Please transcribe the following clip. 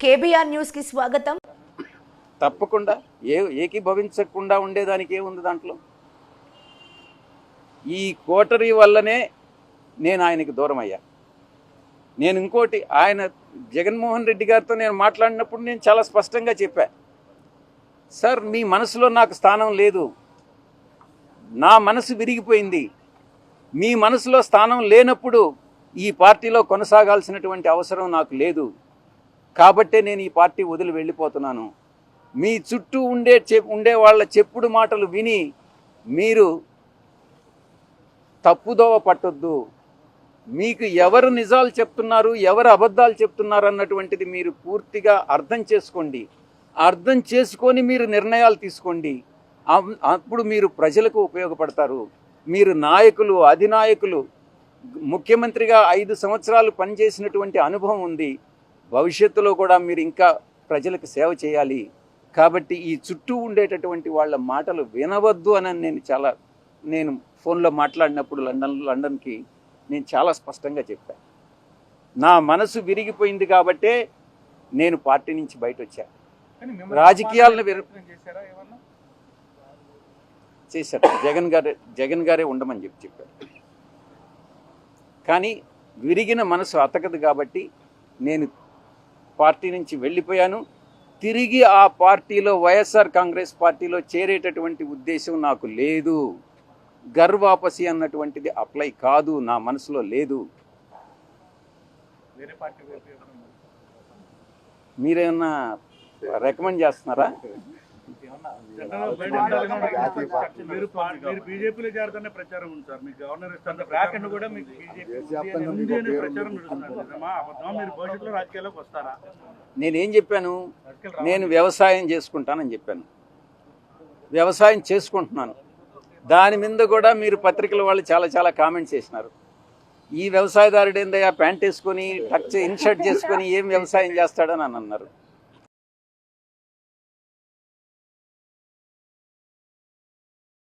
KBR న్యూస్కి స్వాగతం. తప్పకుండా. ఏ ఏకీభవించకుండా ఉండేదానికి ఏముంది దాంట్లో. ఈ కోటరీ వల్లనే నేను ఆయనకి దూరం అయ్యా. నేను ఇంకోటి ఆయన జగన్మోహన్ రెడ్డి గారితో నేను మాట్లాడినప్పుడు నేను చాలా స్పష్టంగా చెప్పా. సార్ మీ మనసులో నాకు స్థానం లేదు. నా మనసు విరిగిపోయింది. మీ మనసులో స్థానం లేనప్పుడు ఈ పార్టీలో కొనసాగాల్సినటువంటి అవసరం నాకు లేదు. కాబట్టే నేను ఈ పార్టీ వదిలి వెళ్ళిపోతున్నాను. మీ చుట్టూ ఉండే చె ఉండే వాళ్ళ చెప్పుడు మాటలు విని మీరు తప్పుదోవ పట్టొద్దు. మీకు ఎవరు నిజాలు చెప్తున్నారు ఎవరు అబద్ధాలు చెప్తున్నారు అన్నటువంటిది మీరు పూర్తిగా అర్థం చేసుకోండి. అర్థం చేసుకొని మీరు నిర్ణయాలు తీసుకోండి. అప్పుడు మీరు ప్రజలకు ఉపయోగపడతారు. మీరు నాయకులు అధినాయకులు ముఖ్యమంత్రిగా ఐదు సంవత్సరాలు పనిచేసినటువంటి అనుభవం ఉంది. భవిష్యత్తులో కూడా మీరు ఇంకా ప్రజలకు సేవ చేయాలి. కాబట్టి ఈ చుట్టూ ఉండేటటువంటి వాళ్ళ మాటలు వినవద్దు అని నేను చాలా నేను ఫోన్లో మాట్లాడినప్పుడు లండన్ లండన్కి నేను చాలా స్పష్టంగా చెప్పాను నా మనసు విరిగిపోయింది కాబట్టే నేను పార్టీ నుంచి బయట వచ్చా కానీ మిమ్మల్ని రాజకీయాలను చేశారు. జగన్ గారే జగన్ గారే ఉండమని చెప్పి చెప్పారు. కానీ విరిగిన మనసు అతకదు కాబట్టి నేను పార్టీ నుంచి వెళ్ళిపోయాను. తిరిగి ఆ పార్టీలో వైఎస్ఆర్ కాంగ్రెస్ పార్టీలో చేరేటటువంటి ఉద్దేశం నాకు లేదు. గర్వాపసి అన్నటువంటిది అప్లై కాదు నా మనసులో లేదు. మీరేమన్నా రికమెండ్ చేస్తున్నారా? మీరు బీజేపీలో ప్రచారం ఉంది సార్ మీకు గవర్నర్ కూడా మీకు బీజేపీ అనే ప్రచారం మీరు భవిష్యత్తులో రాజకీయాల్లోకి వస్తారా నేనేం చెప్పాను? నేను వ్యవసాయం చేసుకుంటానని చెప్పాను. వ్యవసాయం చేసుకుంటున్నాను. దాని మీద కూడా మీరు పత్రికల వాళ్ళు చాలా చాలా కామెంట్స్ చేసినారు. ఈ వ్యవసాయదారుడు ఏందయ్యా ప్యాంట్ వేసుకొని టచ్ ఇన్షర్ట్ చేసుకొని ఏం వ్యవసాయం చేస్తాడని అని అన్నారు.